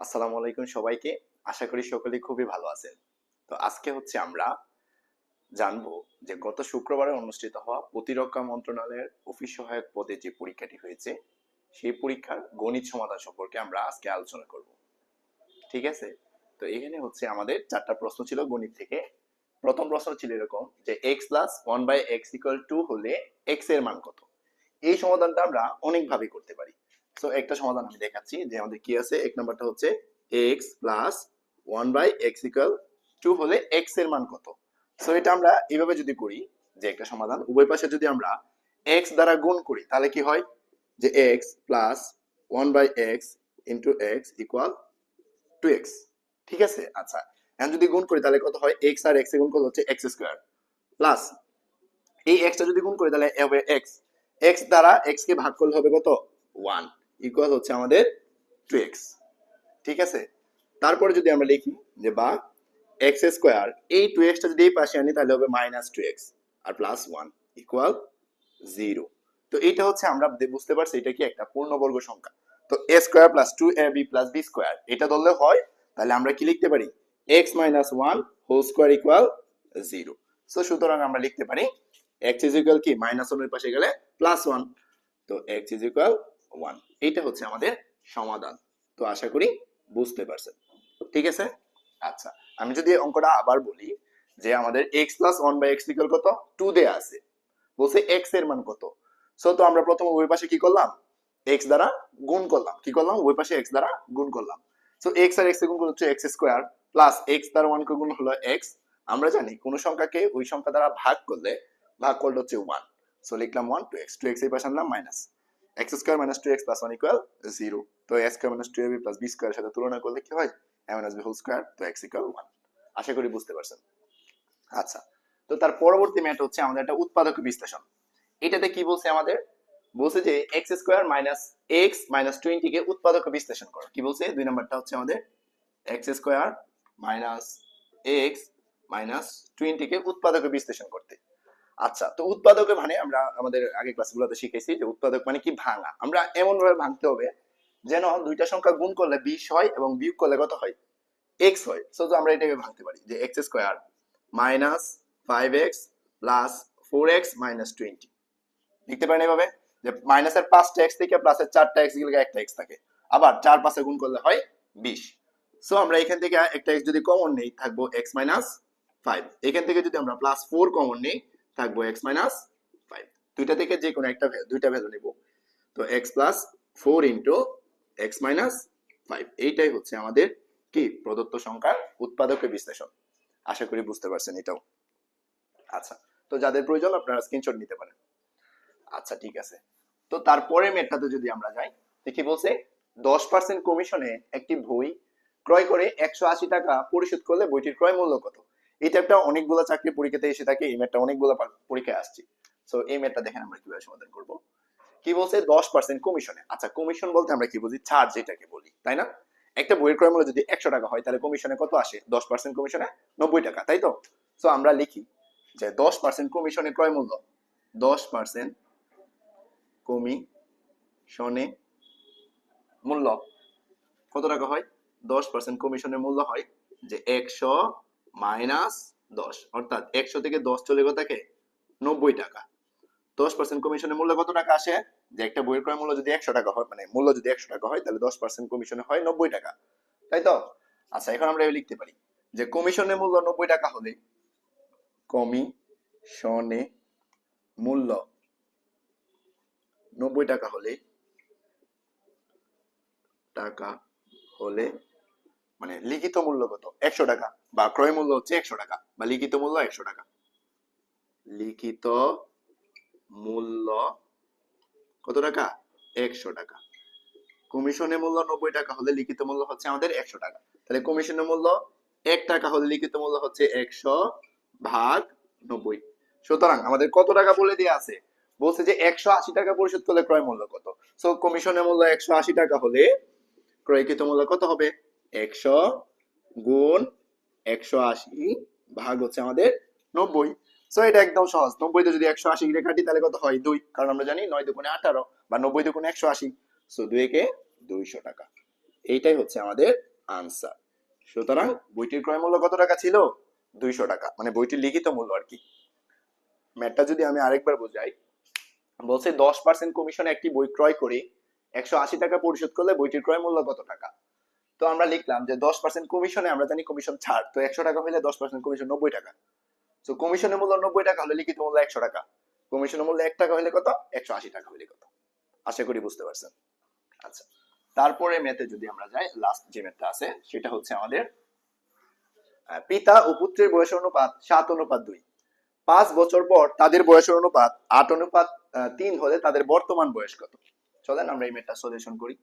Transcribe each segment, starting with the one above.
আসসালামু আলাইকুম সবাইকে। আশা করি সকলেই খুবই ভালো আছেন। তো আজকে হচ্ছে আমরা জানব যে গত শুক্রবারে অনুষ্ঠিত হওয়া প্রতিরক্ষা মন্ত্রণালয়ের অফিস সহায়ক পদে যে পরীক্ষাটি হয়েছে, সেই পরীক্ষার গণিত সমাধান সম্পর্কে আমরা আজকে আলোচনা করব। ঠিক আছে? তো এখানে হচ্ছে আমাদের চারটা প্রশ্ন ছিল গণিত থেকে। প্রথম প্রশ্ন ছিল এরকম যে x plus one by x equal to হলে এক্সের মান কত? এই সমাধানটা আমরা অনেকভাবে করতে পারি। সো একটা সমাধান আমি দেখাচ্ছি যে আমাদের কি আছে? এক নাম্বারটা হচ্ছে x plus one by x equal to হলে এক্সের মান কত? সো এটা আমরা এইভাবে যদি করি যে একটা সমাধান, উভয় পাশে যদি আমরা এক্স দ্বারা গুণ করি, তাহলে কি হয়? যে x plus one by x into x equal to x ঠিক আছে? আচ্ছা। এখন যদি গুণ করি, তাহলে কত হয়? এক্স আর এক্স এ গুণ করলে হচ্ছে এক্স স্কোয়ার প্লাস এই এক্সটা যদি গুণ করি, তাহলে হবে এক্স এক্স দ্বারা এক্স কে ভাগ করলে হবে কত? ওয়ান ইকুয়াল হচ্ছে আমাদের টু এক্স ঠিক আছে? তারপরে যদি আমরা লিখি যে বা এক্স স্কোয়ার এই টু এক্সটা যদি এই পাশে আনি, তাহলে হবে মাইনাস টু এক্স আর প্লাস ওয়ান ইকুয়াল জিরো তো এইটা হচ্ছে আমরা বুঝতে পারছি এটা কি একটা পূর্ণবর্গ সংখ্যা। তো a square plus two a b plus b square এটা ধরলে হয়, তাহলে আমরা কি লিখতে পারি? X minus one whole square equal zero so সুতরাং আমরা লিখতে পারি এক্স ইজ ইকুয়াল কি? মাইনাস ওয়ানের পাশে গেলে প্লাস ওয়ান তো এক্স ইজ ইকুয়াল ওয়ান এইটা হচ্ছে আমাদের সমাধান। তো আশা করি বুঝতে পারছেন। ঠিক আছে? আচ্ছা আমি যদি অঙ্কটা আবার বলি যে আমাদের x plus one by x equal কত? টু দেয়া আছে। বলছে এক্সের মান কত? সো তো আমরা প্রথমে ওই পাশে কি করলাম? এক্স দ্বারা গুণ করলাম। কি করলাম? ওই পাশে এক্স দ্বারা গুণ করলাম। সো এক্স আর এক্স গুণ হচ্ছে এক্স স্কোয়ার প্লাস এক্স দ্বারা ওয়ান গুণ হলো এক্স আমরা জানি কোন সংখ্যাকে ওই সংখ্যা দ্বারা ভাগ করলে ভাগ করলে হচ্ছে ওয়ান সো লিখলাম one two x two x এই পাশে আনলাম minus x square minus two x plus one equal zero তো x square minus two a b plus b square সাথে তুলনা করলে কি হয়? A minus b whole square তো এক্স ইকুয়াল ওয়ান আশা করি বুঝতে পারছেন। আচ্ছা তো তার পরবর্তী ম্যাট হচ্ছে আমাদের একটা উৎপাদক বিশ্লেষণ। এটাতে কি বলছে আমাদের? বলছে যে x square minus x minus twenty কে উৎপাদক বিশ্লেষণ করো। কি বলছে? দুই নাম্বারটা হচ্ছে আমাদের x square minus x minus twenty কে উৎপাদক বিশ্লেষণ করতে। আচ্ছা তো উৎপাদক মানে আমরা আমাদের আগে ক্লাসগুলোতে শিখেছি যে উৎপাদক মানে কি ভাঙা। আমরা এমন ভাবে ভাঙতে হবে যেন দুইটা সংখ্যা গুণ করলে বিশ হয় এবং বিয়োগ করলে কত হয়? এক্স হয়। সো আমরা এটাকে ভাঙতে পারি যে x square minus five x plus four x minus twenty লিখতে পারেন এভাবে? যে মাইনাসের পাঁচটা এক্স থেকে প্লাসের চারটা এক্স গেলে একটা এক্স থাকে। আবার চার পাশে গুণ করলে হয় বিশ। সো আমরা এখান থেকে একটা এক্স যদি কমন নেই, থাকব এক্স মাইনাস ফাইভ এখান থেকে যদি আমরা প্লাস ফোর কমন নেই থাকব এক্স মাইনাস ফাইভ দুইটা থেকে যে কোনো একটা দুইটা ভ্যালু নেব। তো x plus four into x minus five এইটাই হচ্ছে আমাদের কি প্রদত্ত সংখ্যার উৎপাদকের বিশ্লেষণ। আশা করি বুঝতে পারছেন এটাও। আচ্ছা তো যাদের প্রয়োজন আপনারা স্ক্রিনশট নিতে পারেন। আচ্ছা ঠিক আছে। তো তারপরে মেটটাতে যদি আমরা যাই কি বলছে? দশ পার্সেন্ট কমিশনে একটি বই ক্রয় করে একশো আশি টাকা পরিশোধ করলে বইটির ক্রয় মূল্য কত? এটা একটা অনেকগুলো চাকরি পরীক্ষাতে এসে থাকে, এই ম্যাটটা অনেকগুলো পরীক্ষায় আসছে। সো এই ম্যাটটা দেখেন আমরা কীভাবে সমাধান করব। কি বলছে? দশ পার্সেন্ট কমিশনে আচ্ছা কমিশন বলতে আমরা কি বুঝি? ছাড় যেটাকে বলি, তাই না? একটা বইয়ের ক্রয় মূল্য যদি একশো টাকা হয়, তাহলে কমিশনে কত আসে? দশ পার্সেন্ট কমিশনে নব্বই টাকা, তাই তো? সো আমরা লিখি যে দশ পার্সেন্ট কমিশনে ক্রয় মূল্য দশ পার্সেন্ট কমিশনে মূল্য। কত টাকা হয়? দশ পার্সেন্ট কমিশনের মূল্য হয় যে একশো মাইনাস দশ। অর্থাৎ একশো থেকে দশ চলে গেল থাকে নব্বই টাকা। দশ পার্সেন্ট কমিশনের মূল্য কত টাকা আসে? যে একটা বইয়ের ক্রয় মূল্য যদি একশো টাকা হয় মানে মূল্য যদি একশো টাকা হয়, তাহলে দশ পার্সেন্ট কমিশনে হয় নব্বই টাকা। তাই তো? আচ্ছা এখন আমরা লিখতে পারি। যে কমিশনের মূল্য নব্বই টাকা হলে কমিশনে মূল্য নব্বই টাকা হলে টাকা হলে মানে লিখিত মূল্য কত? একশো টাকা। বা ক্রয় মূল্য হচ্ছে একশো টাকা, বা লিখিত মূল্য একশো টাকা। লিখিত মূল্য কত টাকা? একশো টাকা। কমিশনের মূল্য নব্বই টাকা হলে লিখিত মূল্য হচ্ছে আমাদের একশো টাকা। তাহলে কমিশনের মূল্য এক টাকা হলে লিখিত মূল্য হচ্ছে একশো ভাগ নব্বই। সুতরাং আমাদের কত টাকা বলে দিয়ে আছে? বলছে যে একশো আশি টাকা পরিশোধ করলে ক্রয় মূল্য কত? সো কমিশনের মূল্য একশো আশি টাকা হলে ক্রয়কৃত মূল্য কত হবে? একশো গুণ একশো আশি ভাগ হচ্ছে আমাদের নব্বই। সো এটা একদম সহজ। নব্বই যদি একশো আশি কাটি, তাহলে কত হয়? দুই। কারণ আমরা জানি নয় দুগুণে আঠারো বা নব্বই দুগুণে একশো আশি। সো দুই একে দুইশো টাকা। এইটাই হচ্ছে আমাদের আনসার সুতরাং বইটির ক্রয় মূল্য কত টাকা ছিল? দুইশো টাকা। মানে বইটির লিখিত মূল্য আর কি। ম্যাটটা যদি আমি আরেকবার বোঝাই, বলছে দশ পার্সেন্ট কমিশনে একটি বই ক্রয় করে একশো আশি টাকা পরিশোধ করলে বইটির ক্রয় মূল্য কত টাকা? তো আমরা লিখলাম যে দশ পার্সেন্ট কমিশনে আমরা জানি কমিশন ছাড়, তো একশো টাকা হলে দশ পার্সেন্ট কমিশন নব্বই টাকা। তো কমিশনের মূল্য নব্বই টাকা হলে লিখিত মূল্য একশো টাকা। কমিশনের মূল্য এক টাকা হলে কত? একশো আশি টাকা হলে কত? আশা করি বুঝতে পারছেন। আচ্ছা তারপরে মেতে যদি আমরা যাই লাস্ট যে মেথটা আছে, সেটা হচ্ছে আমাদের পিতা ও পুত্রের বয়স অনুপাত সাত, অনুপাত দুই। পাঁচ বছর পর তাদের বয়সের অনুপাত আট, অনুপাত তিন হলে তাদের বর্তমান বয়স কত? চলেন আমরা এই মেথটা সলিউশন করি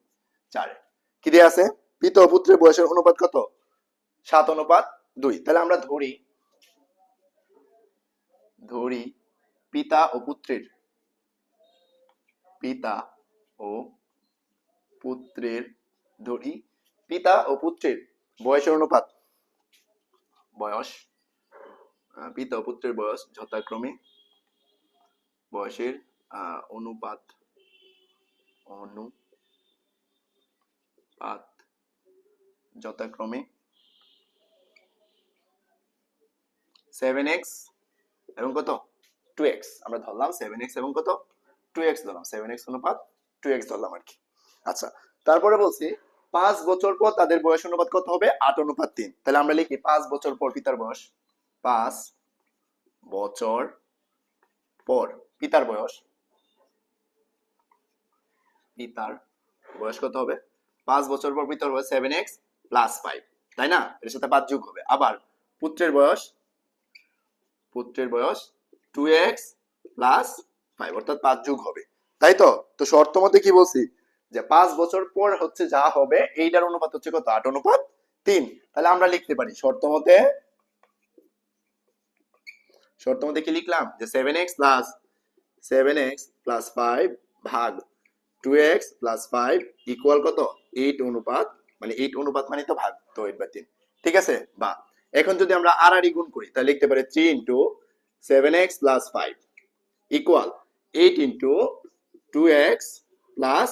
চারে। কি দিয়ে আছে? পিতা পুত্রের বয়সের অনুপাত কত? সাত অনুপাত দুই। তাহলে আমরা ধরি ধরি পিতা ও পুত্রের, পিতা ও পুত্রের, ধরি পিতা ও পুত্রের বয়সের অনুপাত। বয়স পিতা ও পুত্রের বয়স যথাক্রমে বয়সের অনুপাত অনুপাত যথাক্রমে সেভেন এক্স এবং কত? টু এক্স আমরা ধরলাম সেভেন এক্স এবং কত? টু এক্স ধরলাম। সেভেন এক্স অনুপাত টু এক্স ধরলাম আর কি। আচ্ছা তারপরে বলছি পাঁচ বছর পর তাদের বয়স অনুপাত কত হবে? আট অনুপাত তিন। তাহলে আমরা লিখি পাঁচ বছর পর পিতার বয়স। পাঁচ বছর পর পিতার বয়স। পিতার বয়স কত হবে? পাঁচ বছর পর পিতার বয়স সেভেন এক্স প্লাস ফাইভ তাই না? এর সাথে পাঁচ যোগ হবে। আবার পুত্রের বয়স পুত্রের বয়স টু এক্স প্লাস ফাইভ অর্থাৎ পাঁচ যুগ হবে। তাই তো? তো শর্ত মতে কি বলছি? যে পাঁচ বছর পর হচ্ছে যা হবে, এইটার অনুপাত হচ্ছে কত? আট অনুপাত তিন। তাহলে আমরা লিখতে পারি, শর্ত মতে শর্ত মতে কি লিখলাম? যে seven x plus seven x plus five ভাগ two x plus five equal কত? এইট অনুপাত মানে এইট অনুপাত মানে তো ভাগ, তো এইট বাই তিন। ঠিক আছে? বা এখন যদি আমরা আর আর গুণ করি, তাহলে লিখতে পারি three into seven x plus five equal eight into two x plus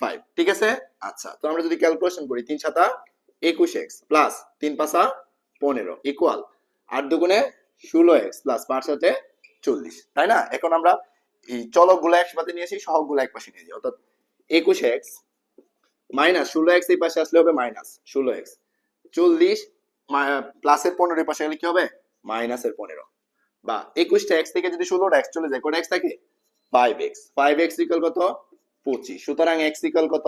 five ঠিক আছে? আচ্ছা তো আমরা যদি ক্যালকুলেশন করি, তিন সাতা একুশ এক্স প্লাস তিন পাঁচা পনেরো ইকুয়াল আট দুগুণে ষোলো এক্স প্লাস পাঁচ সাথে চল্লিশ। তাই না? এখন আমরা এই চলকগুলো একসাথে নিয়ে আসি সহকগুলো এক পাশে নিয়ে যাই। অর্থাৎ একুশ এক্স মাইনাস, ষোলো এক্স এই পাশে আসলে হবে মাইনাস, ষোলো এক্স। চল্লিশ প্লাসের পনেরো পাশে গেলে কি হবে? মাইনাসের পনেরো। বা একুশটা এক্স থেকে যদি ষোলোটা এক্স চলে যায় কটা এক্স থাকে? Five x. Five x equal কত? পঁচিশ। সুতরাং এক্স ইকাল কত?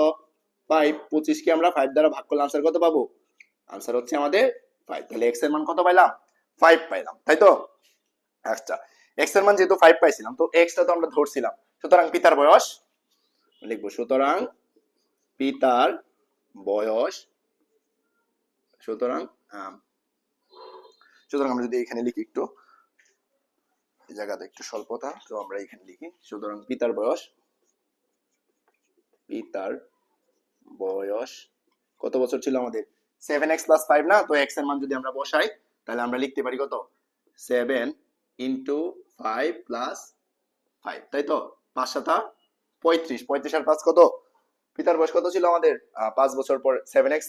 ফাইভ পঁচিশকে আমরা ফাইভ দ্বারা ভাগ করলে আনসার কত পাবো? আনসার হচ্ছে আমাদের ফাইভ তাহলে এক্সের মান কত পাইলাম? ফাইভ পাইলাম। তাই তো? আচ্ছা। এক্সের মান যেহেতু ফাইভ পাইছিলাম, তো এক্সটা তো আমরা ধরছিলাম। সুতরাং পিতার বয়স, লিখব সুতরাং পিতার বয়স, সুতরাং সুতরাং আমরা যদি এখানে লিখি একটু, এই জায়গাতে একটু স্বল্পতা, তো আমরা এখানে লিখি, সুতরাং পিতার বয়স পিতার বয়স, কত বছর ছিল আমাদের? সেভেন এক্স প্লাস ফাইভ না? তো এক্সের মান যদি আমরা বসাই, তাহলে আমরা লিখতে পারি কত? Seven into five plus five তাই তো? পাঁচ সাতা পঁয়ত্রিশ পঁয়ত্রিশ আর পাঁচ কত? পিতার বয়স কত ছিল আমাদের? পাঁচ বছর পর সেভেন এক্স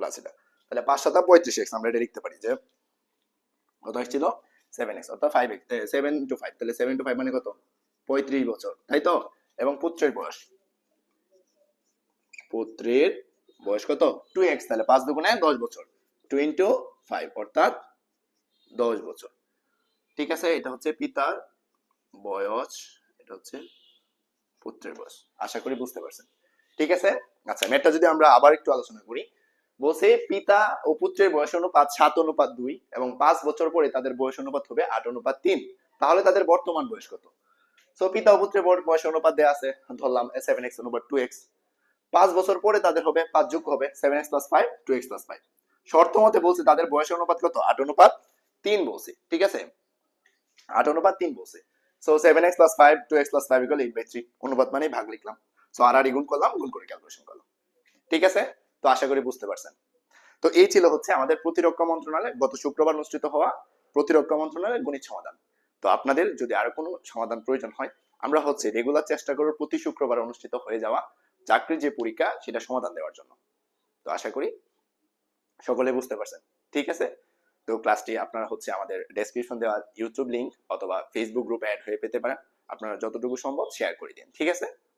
প্লাস এটা। তাহলে পাঁচ সাতা পঁয়ত্রিশ এক্স আমরা এটা লিখতে পারি যে কত ছিল? সেভেন এক্স অর্থাৎ five x seven two five তাহলে সেভেন টু ফাইভ মানে কত? পঁয়ত্রিশ বছর, তাই তো? এবং পুত্রের বয়স? পুত্রের বয়স কত? টু এক্স তাহলে পাঁচ দুগুণে দশ বছর। টু ইন্টু ফাইভ অর্থাৎ দশ বছর। ঠিক আছে? এটা হচ্ছে পিতার বয়স, এটা হচ্ছে পুত্রের বয়স। আশা করি বুঝতে পারছেন। ঠিক আছে? আচ্ছা ম্যাটটা যদি আমরা আবার একটু আলোচনা করি, বলছে পিতা ও পুত্রের বয়স অনুপাত সাত, অনুপাত দুই এবং পাঁচ বছর পরে তাদের বয়স অনুপাত হবে আট, অনুপাত তিন। তাহলে তাদের বর্তমান বয়স কত? সো পিতা ও পুত্রের বয়স অনুপাত দেওয়া আছে, ধরলাম সেভেন এক্স অনুপাত টু এক্স পাঁচ বছর পরে তাদের হবে, পাঁচ যোগ হবে seven x plus five two x plus five শর্ত মতে বলছে তাদের বয়স অনুপাত কত? আট, অনুপাত তিন বলছে, ঠিক আছে? আট, অনুপাত তিন বলছে। So seven x plus five two x plus five equal eight by three অনুপাত মানে ভাগ লিখলাম। সো আর আর গুণ করলাম, গুণ করে ক্যালকুলেশন করলাম। ঠিক আছে? তো আশা করি বুঝতে পারছেন। তো এই ছিল হচ্ছে আমাদের প্রতিরক্ষা মন্ত্রণালয় গত শুক্রবার অনুষ্ঠিত হওয়া প্রতিরক্ষা মন্ত্রণালয়ের গণিত সমাধান। তো আপনাদের যদি আরও কোনো সমাধান প্রয়োজন হয়, আমরা হচ্ছে রেগুলার চেষ্টা করব প্রতি শুক্রবার অনুষ্ঠিত হয়ে যাওয়া চাকরির যে পরীক্ষা, সেটা সমাধান দেওয়ার জন্য। তো আশা করি সকলে বুঝতে পারছেন। ঠিক আছে? তো ক্লাসটি আপনারা হচ্ছে আমাদের ডেসক্রিপশন দেওয়া ইউটিউব লিংক অথবা ফেসবুক গ্রুপে অ্যাড হয়ে পেতে পারেন। আপনারা যতটুকু সম্ভব শেয়ার করে দিন। ঠিক আছে?